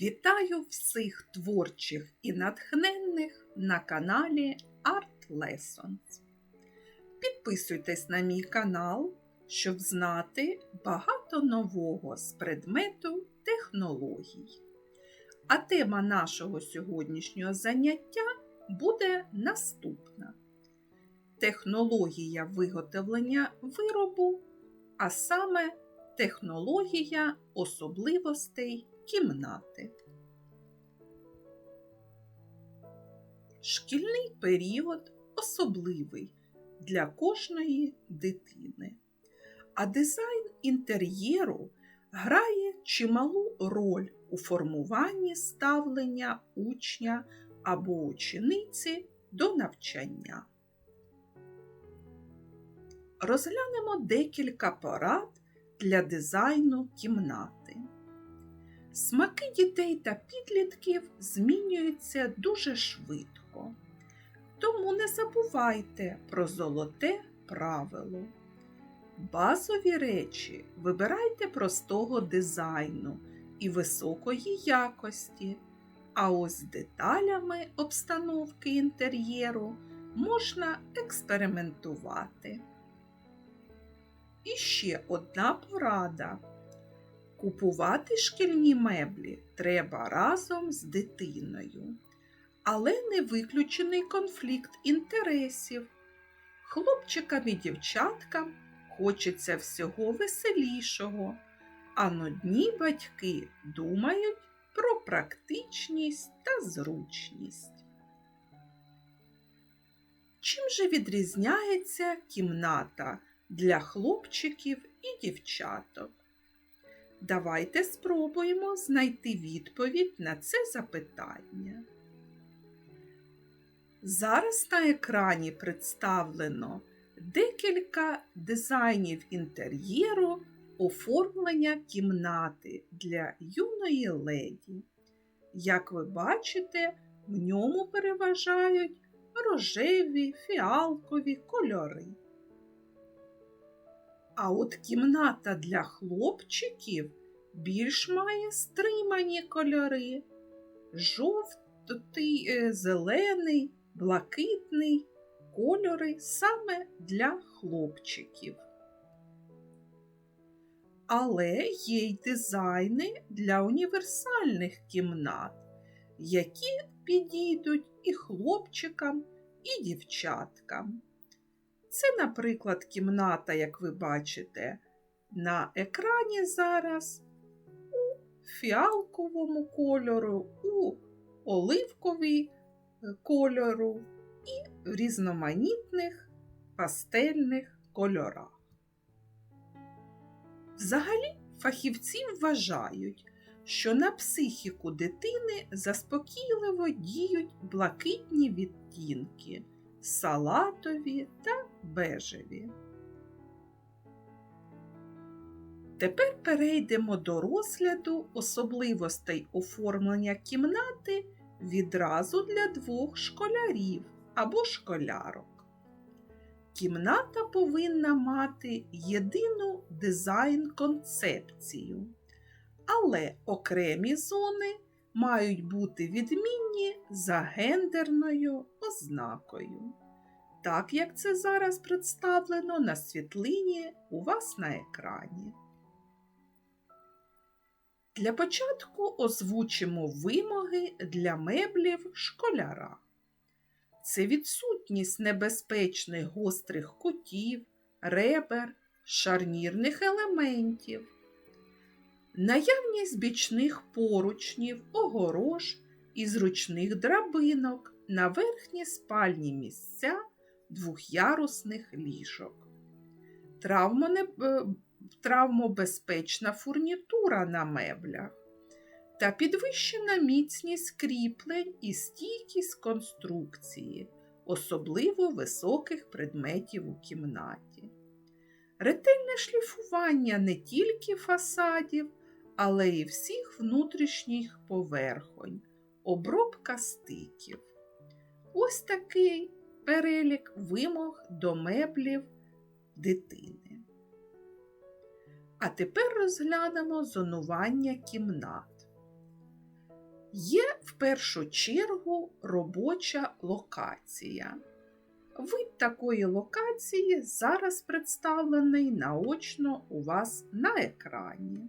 Вітаю всіх творчих і натхненних на каналі Art Lessons. Підписуйтесь на мій канал, щоб знати багато нового з предмету технологій. А тема нашого сьогоднішнього заняття буде наступна: технологія виготовлення виробу, а саме технологія особливостей кімнати. Шкільний період особливий для кожної дитини, а дизайн інтер'єру грає чималу роль у формуванні ставлення учня або учениці до навчання. Розглянемо декілька порад для дизайну кімнати. Смаки дітей та підлітків змінюються дуже швидко. Тому не забувайте про золоте правило. Базові речі вибирайте простого дизайну і високої якості, а ось деталями обстановки інтер'єру можна експериментувати. І ще одна порада. Купувати шкільні меблі треба разом з дитиною, але не виключений конфлікт інтересів. Хлопчикам і дівчаткам хочеться всього веселішого, а нудні батьки думають про практичність та зручність. Чим же відрізняється кімната для хлопчиків і дівчаток? Давайте спробуємо знайти відповідь на це запитання. Зараз на екрані представлено декілька дизайнів інтер'єру оформлення кімнати для юної леді. Як ви бачите, в ньому переважають рожеві, фіалкові кольори. А от кімната для хлопчиків більш має стримані кольори. Жовтий, е, зелений, блакитний кольори саме для хлопчиків. Але є й дизайни для універсальних кімнат, які підійдуть і хлопчикам, і дівчаткам. Це, наприклад, кімната, як ви бачите, на екрані зараз у фіалковому кольору, у оливковій кольору і в різноманітних пастельних кольорах. Взагалі, фахівці вважають, що на психіку дитини заспокійливо діють блакитні відтінки салатові та бежеві. Тепер перейдемо до розгляду особливостей оформлення кімнати відразу для двох школярів або школярок. Кімната повинна мати єдину дизайн-концепцію, але окремі зони мають бути відмінні за гендерною ознакою, так як це зараз представлено на світлині у вас на екрані. Для початку озвучимо вимоги для меблів школяра. Це відсутність небезпечних гострих кутів, ребер, шарнірних елементів, наявність бічних поручнів, огорож і зручних драбинок на верхні спальні місця двохярусних ліжок. Травмобезпечна фурнітура на меблях та підвищена міцність кріплень і стійкість конструкції, особливо високих предметів у кімнаті. Ретельне шліфування не тільки фасадів, але й всіх внутрішніх поверхонь, обробка стиків. Ось такий перелік вимог до меблів дитини. А тепер розглянемо зонування кімнат. Є в першу чергу робоча локація. Вид такої локації зараз представлений наочно у вас на екрані.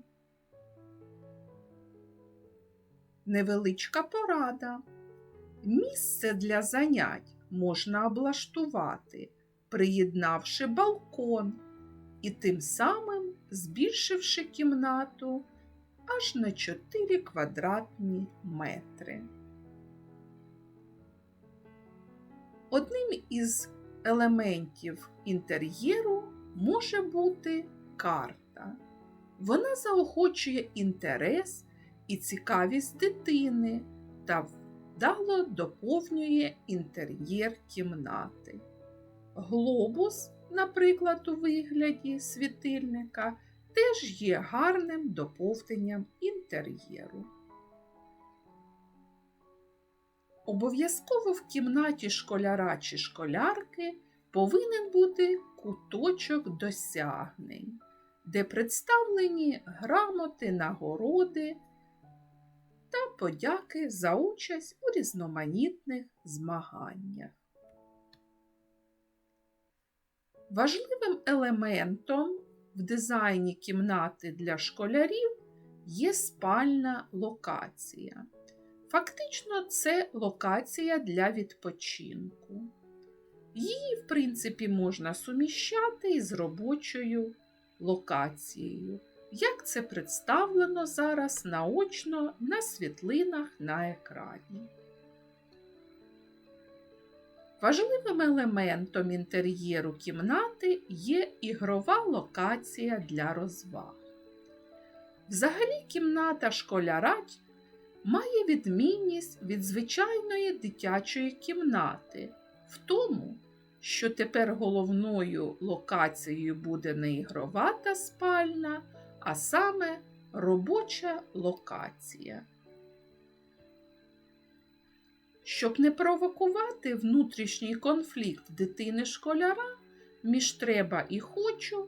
Невеличка порада. Місце для занять можна облаштувати, приєднавши балкон і тим самим збільшивши кімнату аж на 4 квадратні метри. Одним із елементів інтер'єру може бути карта. Вона заохочує інтерес і цікавість дитини та вдало доповнює інтер'єр кімнати. Глобус, наприклад, у вигляді світильника, теж є гарним доповненням інтер'єру. Обов'язково в кімнаті школяра чи школярки повинен бути куточок досягнень, де представлені грамоти, нагороди подяки за участь у різноманітних змаганнях. Важливим елементом в дизайні кімнати для школярів є спальна локація. Фактично, це локація для відпочинку. Її, в принципі, можна суміщати із робочою локацією, як це представлено зараз наочно на світлинах на екрані. Важливим елементом інтер'єру кімнати є ігрова локація для розваг. Взагалі, кімната школяра має відмінність від звичайної дитячої кімнати в тому, що тепер головною локацією буде не ігрова та спальна, а саме робоча локація. Щоб не провокувати внутрішній конфлікт дитини школяра між треба і хочу,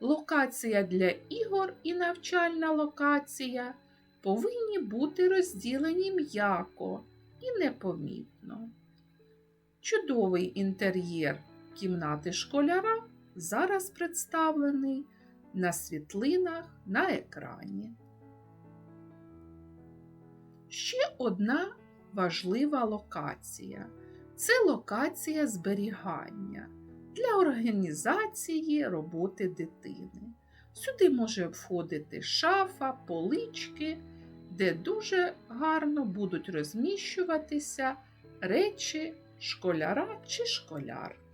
локація для ігор і навчальна локація повинні бути розділені м'яко і непомітно. Чудовий інтер'єр кімнати школяра зараз представлений на світлинах на екрані. Ще одна важлива локація це локація зберігання для організації роботи дитини. Сюди може входити шафа, полички, де дуже гарно будуть розміщуватися речі школяра чи школярки.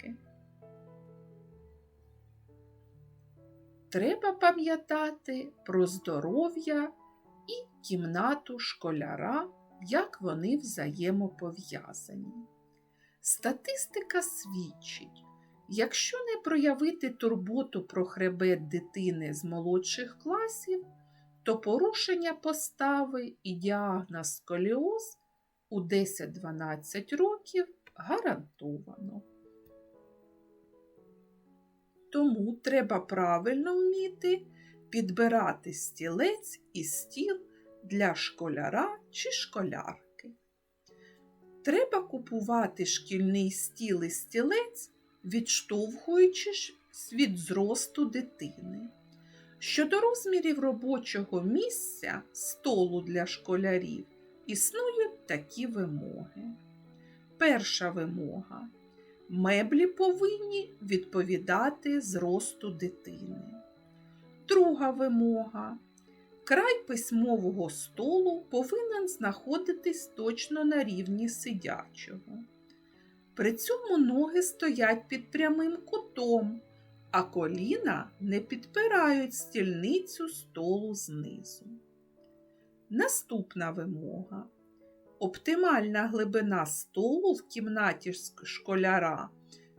Треба пам'ятати про здоров'я і кімнату школяра, як вони взаємопов'язані. Статистика свідчить, якщо не проявити турботу про хребет дитини з молодших класів, то порушення постави і діагноз сколіоз у 10-12 років гарантовано. Тому треба правильно вміти підбирати стілець і стіл для школяра чи школярки. Треба купувати шкільний стіл і стілець, відштовхуючись від зросту дитини. Щодо розмірів робочого місця столу для школярів існують такі вимоги. Перша вимога. Меблі повинні відповідати зросту дитини. Друга вимога. Край письмового столу повинен знаходитись точно на рівні сидячого. При цьому ноги стоять під прямим кутом, а коліна не підпирають стільницю столу знизу. Наступна вимога. Оптимальна глибина столу в кімнаті школяра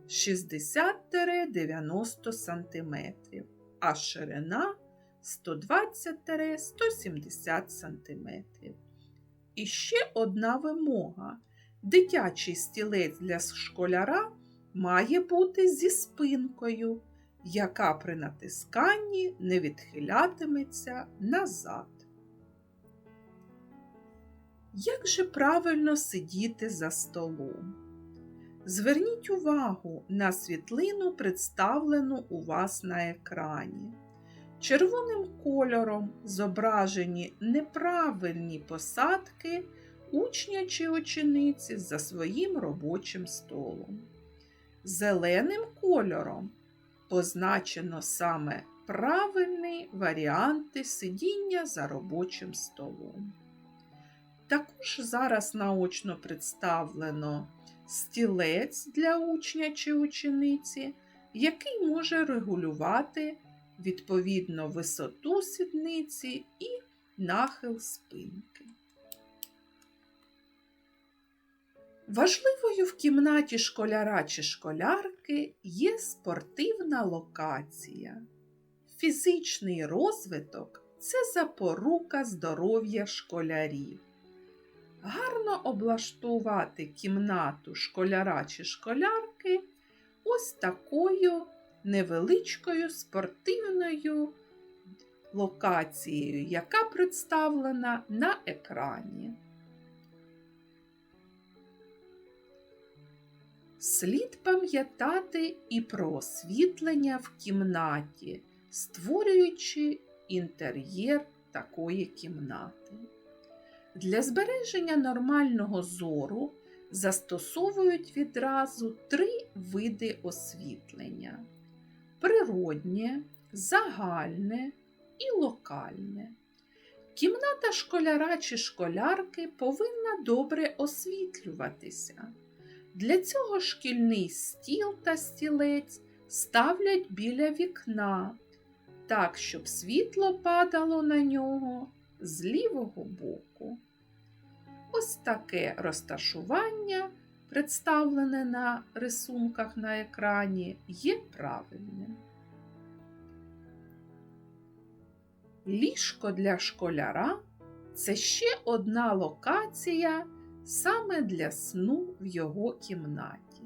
60-90 см, а ширина 120-170 см. І ще одна вимога. Дитячий стілець для школяра має бути зі спинкою, яка при натисканні не відхилятиметься назад. Як же правильно сидіти за столом? Зверніть увагу на світлину, представлену у вас на екрані. Червоним кольором зображені неправильні посадки учня чи учениці за своїм робочим столом. Зеленим кольором позначено саме правильні варіанти сидіння за робочим столом. Також зараз наочно представлено стілець для учня чи учениці, який може регулювати відповідно висоту сідниці і нахил спинки. Важливою в кімнаті школяра чи школярки є спортивна локація. Фізичний розвиток це запорука здоров'я школярів. Гарно облаштувати кімнату школяра чи школярки ось такою невеличкою спортивною локацією, яка представлена на екрані. Слід пам'ятати і про освітлення в кімнаті, створюючи інтер'єр такої кімнати. Для збереження нормального зору застосовують відразу три види освітлення: природнє, загальне і локальне. Кімната школяра чи школярки повинна добре освітлюватися. Для цього шкільний стіл та стілець ставлять біля вікна, так, щоб світло падало на нього з лівого боку. Ось таке розташування, представлене на рисунках на екрані, є правильним. Ліжко для школяра це ще одна локація саме для сну в його кімнаті.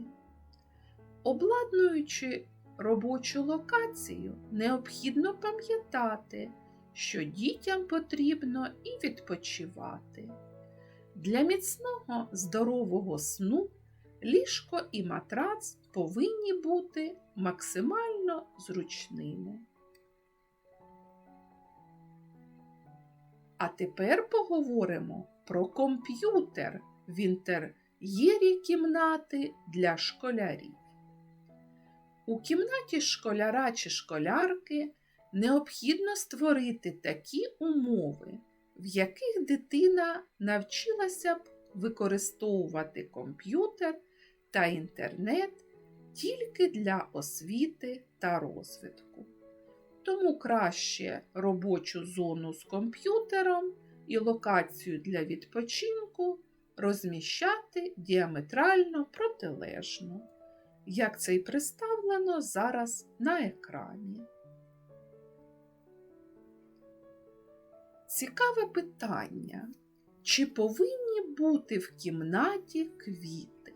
Обладнуючи робочу локацію, необхідно пам'ятати, що дітям потрібно і відпочивати. Для міцного здорового сну ліжко і матрац повинні бути максимально зручними. А тепер поговоримо про комп'ютер в інтер'єрі кімнати для школярів. У кімнаті школяра чи школярки необхідно створити такі умови, в яких дитина навчилася б використовувати комп'ютер та інтернет тільки для освіти та розвитку. Тому краще робочу зону з комп'ютером і локацію для відпочинку розміщати діаметрально протилежно, як це й представлено зараз на екрані. Цікаве питання, чи повинні бути в кімнаті квіти?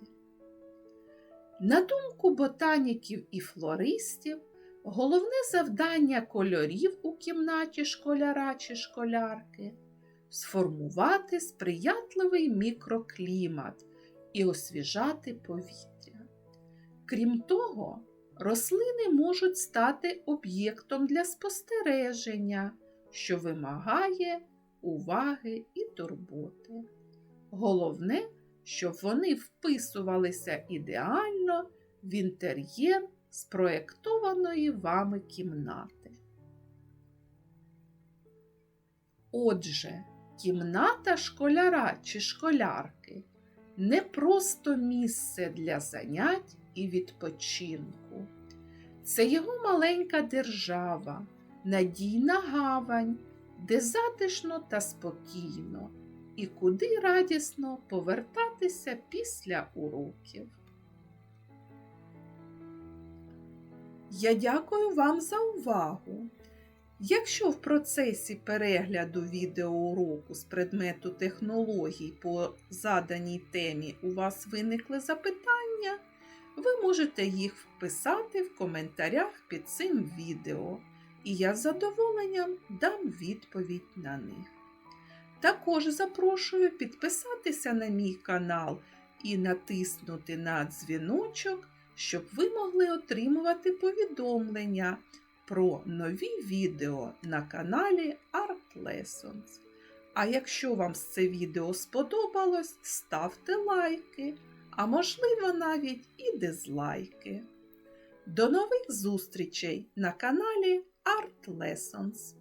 На думку ботаніків і флористів, головне завдання кольорів у кімнаті школяра чи школярки сформувати сприятливий мікроклімат і освіжати повітря. Крім того, рослини можуть стати об'єктом для спостереження що вимагає уваги і турботи. Головне, щоб вони вписувалися ідеально в інтер'єр спроєктованої вами кімнати. Отже, кімната школяра чи школярки не просто місце для занять і відпочинку. Це його маленька держава, надійна гавань, де затишно та спокійно, і куди радісно повертатися після уроків. Я дякую вам за увагу. Якщо в процесі перегляду відеоуроку з предмету технологій по заданій темі у вас виникли запитання, ви можете їх вписати в коментарях під цим відео і я з задоволенням дам відповідь на них. Також запрошую підписатися на мій канал і натиснути на дзвіночок, щоб ви могли отримувати повідомлення про нові відео на каналі Art Lessons. А якщо вам це відео сподобалось, ставте лайки, а можливо навіть і дизлайки. До нових зустрічей на каналі Art Lessons!